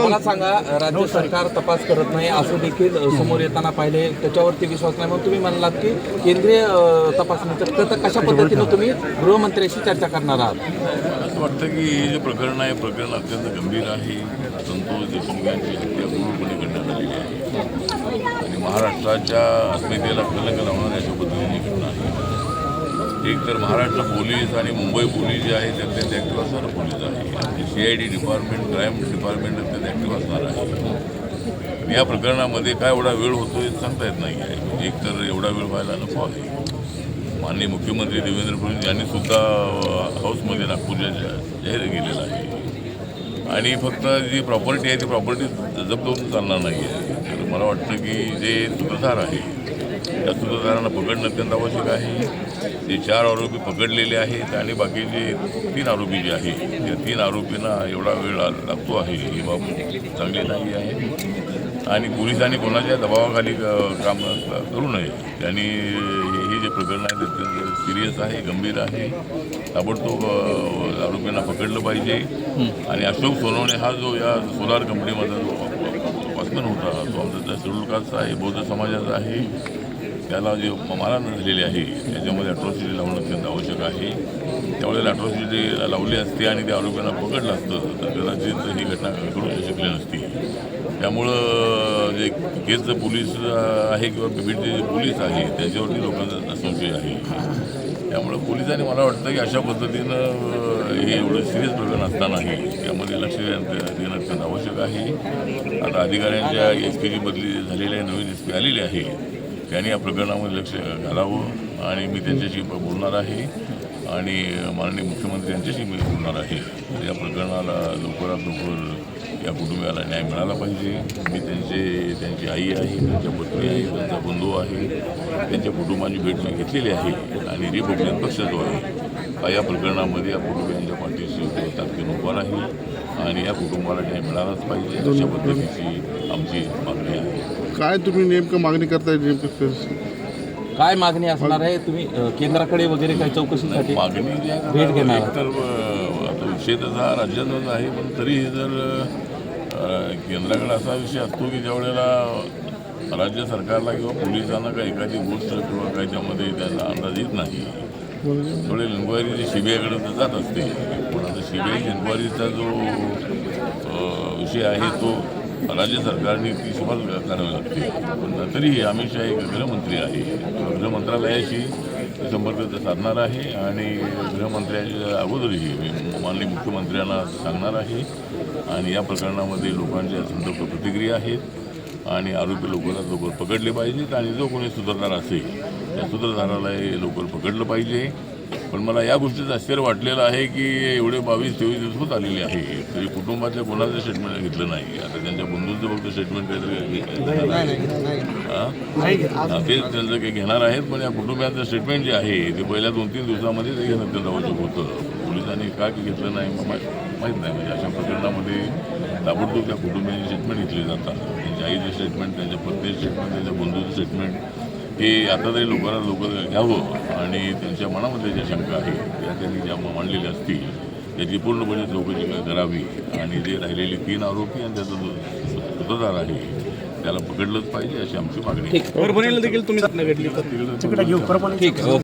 मला सांगा राज्य सरकार तपास करत नाही असं देखील समोर येताना पाहिले त्याच्यावरती विश्वास नाही. मग तुम्ही म्हणलात की केंद्रीय तपासणीचं तर कशा पद्धतीनं तुम्ही गृहमंत्र्याशी चर्चा करणार आहात? असं वाटतं की हे जे प्रकरण आहे प्रकरण अत्यंत गंभीर आहे. संतोष देशमुख यांची हत्या क्रूरपणे करण्यात आलेली आहे. आणि महाराष्ट्राच्या अस्मितेला कलंक लावणाऱ्या एक तर महाराष्ट्र पोलीस आणि मुंबई पोलीस जे आहे ते ॲक्टिव्ह असणारं पोलीस आहे. C I D department crime department त्यात ॲक्टिव्ह असणार आहे. या प्रकरणामध्ये काय एवढा वेळ होतोय सांगता येत नाही आहे म्हणजे एक तर एवढा वेळ व्हायला नको आहे. माननीय मुख्यमंत्री देवेंद्र फडणवीस यांनी सुद्धा हाऊसमध्ये नागपूरच्या जाहीर केलेलं आहे. आणि फक्त जी प्रॉपर्टी आहे ती प्रॉपर्टी जप्त होऊन चालणार नाही आहे तर मला वाटतं की जे सूत्रधार आहे त्या सूत्रधारांना पकडणं अत्यंत आवश्यक आहे. ते चार आरोपी पकडलेले आहेत आणि बाकीचे तीन आरोपी जे आहेत त्या तीन आरोपींना एवढा वेळ लागतो आहे ही बाब चांगली नाही आहे. आणि पोलिसांनी कोणाच्या दबावाखाली काम करू नये. त्यांनी हे जे प्रकरण आहे ते सिरियस आहे गंभीर आहे. ताबडतोब आरोपींना पकडलं पाहिजे. आणि अशोक सोनवणे हा जो या सोलार कंपनीमधला जो वॉचमॅन होता तो आमचा शेड्यूल कास्टचा आहे बौद्ध समाजाचा आहे. त्याला जे मारहाण झालेली आहे त्याच्यामध्ये अट्रॉसिटी लावणं अत्यंत आवश्यक आहे. त्यावेळेला अट्रॉसिटी लावली असते आणि त्या आरोपींना पकडलं असतं तर कदाचित ही घटना घडू शकली नसती. त्यामुळं जे केस पोलीस आहे किंवा बिबीडचे जे पोलीस आहे त्याच्यावरती लोकांचा संशय आहे. त्यामुळं पोलिसांनी मला वाटतं की अशा पद्धतीनं हे एवढं सिरियस प्रकरण असतानाही त्यामध्ये लक्ष देणं देणं अत्यंत आवश्यक आहे. आता अधिकाऱ्यांच्या एस पीची बदली झालेली आहे नवीन एस पी आलेली आहे. त्यांनी या प्रकरणामध्ये लक्ष घालावं आणि मी त्यांच्याशी बोलणार आहे आणि माननीय मुख्यमंत्री यांच्याशी मी बोलणार आहे. या प्रकरणाला लवकरात लवकर या कुटुंबियाला न्याय मिळाला पाहिजे. मी त्यांचे त्यांची आई आहे त्यांच्या पत्नी आहे त्यांचा बंधू आहे त्यांच्या कुटुंबाची भेट मी घेतलेली आहे आणि रिपब्लिकन पक्ष जो आहे या प्रकरणामध्ये या कुटुंबियांच्या पाठीशी ताकदीनं उभा राहील आणि या कुटुंबाला न्याय मिळालाच पाहिजे अशा पद्धतीची आमची मागणी आहे. काय तुम्ही नेमकं मागणी करताय नेमकं काय मागणी असणार आहे? तुम्ही अ, केंद्राकडे वगैरे काही चौकशीसाठी मागणी जी आहे भेट घेणार. तर आता विषय तसा राज्यातच आहे पण तरीही जर अ, केंद्राकडे असा विषय असतो की ज्या वेळेला राज्य सरकारला किंवा पोलिसांना काही एखादी गोष्ट किंवा काही त्यामध्ये त्याचा अंदाज येत नाही थोडे इन्क्वायरी जी सी बी आयकडे तर जात असते पण आता सी बी आय इन्क्वायरीचा जो अ, विषय आहे तो राज्य सरकारने ती सुरुवात करावी लागते पण तरीही अमित शहा एक गृहमंत्री आहे. गृहमंत्रालयाशी संपर्क साधणार आहे आणि गृहमंत्र्याच्या अगोदरही माननीय मुख्यमंत्र्यांना सांगणार आहे. आणि या प्रकरणामध्ये लोकांच्या संतप्त प्रतिक्रिया आहेत आणि आरोपी लवकरात लवकर पकडले पाहिजेत आणि जो कोणी सुधारणार असेल त्या सूत्रधाराला हे लवकर पकडलं पाहिजे. पण मला या गोष्टीचं आश्चर्य वाटलेलं आहे की एवढे बावीस तेवीस दिवस होत आलेले आहे. तरी कुटुंबाच्या कोणाचं स्टेटमेंट घेतलं नाही. आता त्यांच्या बंधूंचं फक्त स्टेटमेंट काहीतरी. हा? तेच त्यांचं काही घेणार आहेत पण या कुटुंबियांचं स्टेटमेंट जे आहे ते पहिल्या दोन तीन दिवसामध्ये ते घेणं अत्यंत आवश्यक होतं. पोलिसांनी का की घेतलं नाही माहीत नाही. म्हणजे अशा प्रकरणामध्ये ताबडतोब त्या कुटुंबियांची स्टेटमेंट घेतली जातात. त्यांच्या आईचे स्टेटमेंट त्यांच्या पत्नीचे स्टेटमेंट त्यांच्या बंधूचं स्टेटमेंट हे आता तरी लवकरात लवकर घ्यावं आणि त्यांच्या मनामध्ये ज्या शंका आहेत त्या त्यांनी ज्या मांडलेल्या असतील त्याची पूर्णपणे चौकशी करावी. आणि जे राहिलेले तीन आरोपी आणि त्याचा जो सूत्रधार आहे त्याला पकडलंच पाहिजे अशी आमची मागणी परभणीला देखील तुम्ही घडली ठीक आहे.